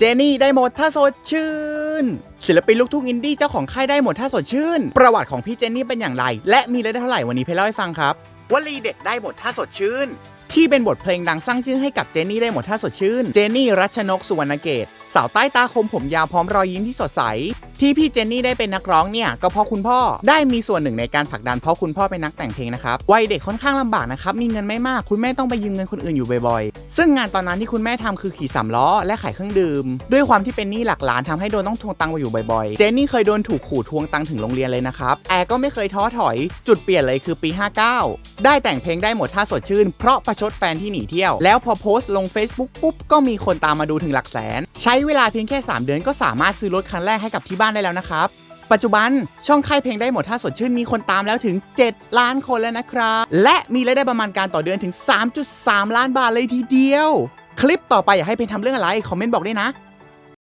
เจนี่ได้หมดถ้าสดชื่น ศิลปินลูกทุ่งอินดี้เจ้าของค่ายได้หมดถ้าสดชื่น ประวัติของพี่เจนนี่เป็นอย่างไร และมีรายได้เท่าไหร่วันนี้เพลเล่าให้ฟังครับวลีเด็ดได้หมดถ้าสดชื่น ที่เป็นบทเพลงดังสร้างชื่อให้กับเจนนี่ได้หมดถ้าสดชื่น เจนนี่รัชนกสุวรรณเกตสาวใต้ตาคมผมยาวพร้อมรอยยิ้มที่สดใส ที่พี่เจนนี่ได้เป็นนักร้องเนี่ย ก็เพราะคุณพ่อได้มีส่วนหนึ่งในการผลักดันเพราะคุณพ่อเป็นนักแต่งเพลงนะครับวัยเด็กค่อนข้างลำบากนะครับมีเงินไม่มากคุณแม่ต้องไปยืมเงินคนอื่นอยู่บ่อยๆ ซึ่งงานตอนนั้นที่คุณแม่ทำคือขี่สามล้อและขายเครื่องดื่ม ด้วยความที่เป็นหนี้หลักล้านทำให้โดนต้องทวงตังค์มาอยู่บ่อยๆ เจนนี่เคยโดนถูกขู่ทวงตังค์ถึงโรงเรียนเลยนะครับ แอร์ก็ไม่เคยท้อถอย จุดเปลี่ยนเลยคือปี 59 ได้แต่งเพลงได้หมดท่าสดชื่น เพราะประชดแฟนที่หนีเที่ยว แล้วพอโพสต์ลง Facebook ปุ๊บก็มีคนตามมาดูถึงหลักแสน ใช้เวลาเพียงแค่ 3 เดือนก็สามารถซื้อรถคันแรกให้กับที่บ้านได้แล้วนะครับ ปัจจุบันช่องค่ายเพลงได้หมดท่าสดชื่นมีคนตามแล้วถึง 7 ล้านคนแล้วนะครับ และมีรายได้ประมาณการต่อเดือนถึง 3.3 ล้านบาทเลยทีเดียว คลิปต่อไปอยากให้เพนทำเรื่องอะไร คอมเมนต์บอกด้วยนะ